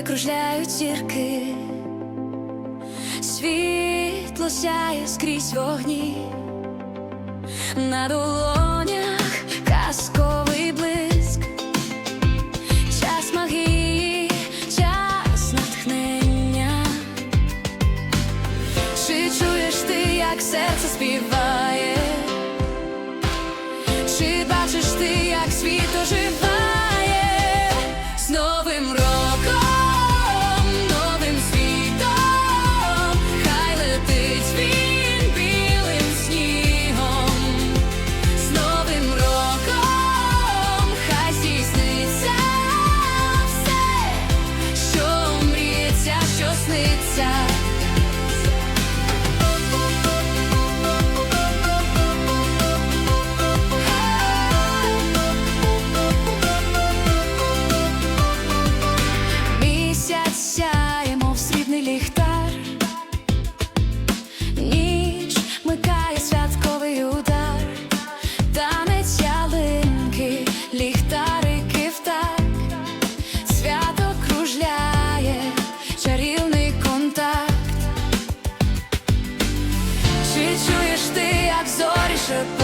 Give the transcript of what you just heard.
гори кружляють зірки, світло сяє скрізь вогні, на долонях казковий блиск, час магії, час натхнення, чи чуєш ти, як серце співає? worship